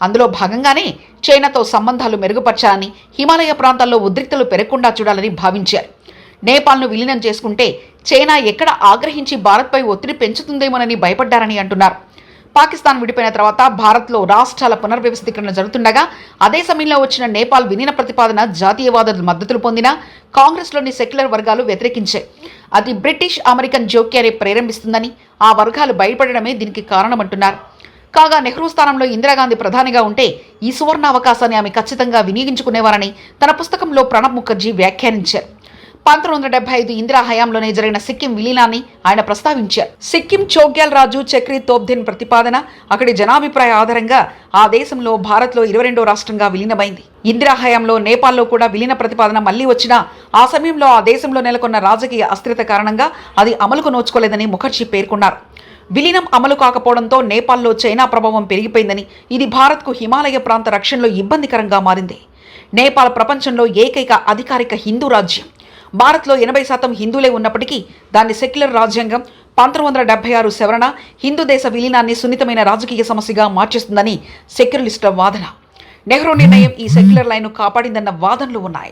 అందులో భాగంగానే చైనాతో సంబంధాలు మెరుగుపరచాలని హిమాలయ ప్రాంతాల్లో ఉద్రిక్తలు పెరగకుండా చూడాలని భావించారు. నేపాల్ను విలీనం చేసుకుంటే చైనా ఎక్కడ ఆగ్రహించి భారత్పై ఒత్తిడి పెంచుతుందేమోనని భయపడ్డారని అంటున్నారు. పాకిస్తాన్ విడిపోయిన తర్వాత భారత్లో రాష్ట్రాల పునర్వ్యవస్థీకరణ జరుగుతుండగా అదే సమయంలో వచ్చిన నేపాల్ విలీన ప్రతిపాదన జాతీయవాదులు మద్దతులు పొందిన కాంగ్రెస్లోని సెక్యులర్ వర్గాలు వ్యతిరేకించాయి. అది బ్రిటిష్ అమెరికన్ జోక్యాన్ని ప్రేరేపిస్తుందని ఆ వర్గాలు భయపడడమే దీనికి కారణమంటున్నారు. కాగా నెహ్రూ స్థానంలో ఇందిరాగాంధీ ప్రధానిగా ఉంటే ఈ సువర్ణ అవకాశాన్ని ఆమె ఖచ్చితంగా వినియోగించుకునేవారని తన పుస్తకంలో ప్రణబ్ ముఖర్జీ వ్యాఖ్యానించారు. పంతొమ్మిది వందల డెబ్బై ఐదు ఇందిరా హయాంలోనే జరిగిన సిక్కిం విలీనాన్ని ఆయన ప్రస్తావించారు. సిక్కిం చోగ్యాల్ రాజు చక్రి తోబ్దిన్ ప్రతిపాదన అక్కడి జనాభిప్రాయ ఆధారంగా ఆ దేశంలో భారత్లో ఇరవై రెండో రాష్ట్రంగా విలీనమైంది. ఇందిరా హయాంలో నేపాల్లో కూడా విలీన ప్రతిపాదన మళ్ళీ వచ్చినా ఆ సమయంలో ఆ దేశంలో నెలకొన్న రాజకీయ అస్థిరత కారణంగా అది అమలుకు నోచుకోలేదని ముఖర్జీ పేర్కొన్నారు. విలీనం అమలు కాకపోవడంతో నేపాల్లో చైనా ప్రభావం పెరిగిపోయిందని ఇది భారత్కు హిమాలయ ప్రాంత రక్షణలో ఇబ్బందికరంగా మారింది. నేపాల్ ప్రపంచంలో ఏకైక అధికారిక హిందూ రాజ్యం. భారత్లో ఎనభై శాతం హిందువులే ఉన్నప్పటికీ దాన్ని సెక్యులర్ రాజ్యాంగం పంతొమ్మిది వందల డెబ్బై ఆరు సవరణ హిందూ దేశ విలీనాన్ని సున్నితమైన రాజకీయ సమస్యగా మార్చేస్తుందని సెక్యులరిస్టుల వాదన. నెహ్రూ నిర్ణయం ఈ సెక్యులర్ లైన్ను కాపాడిందన్న వాదనలు ఉన్నాయి.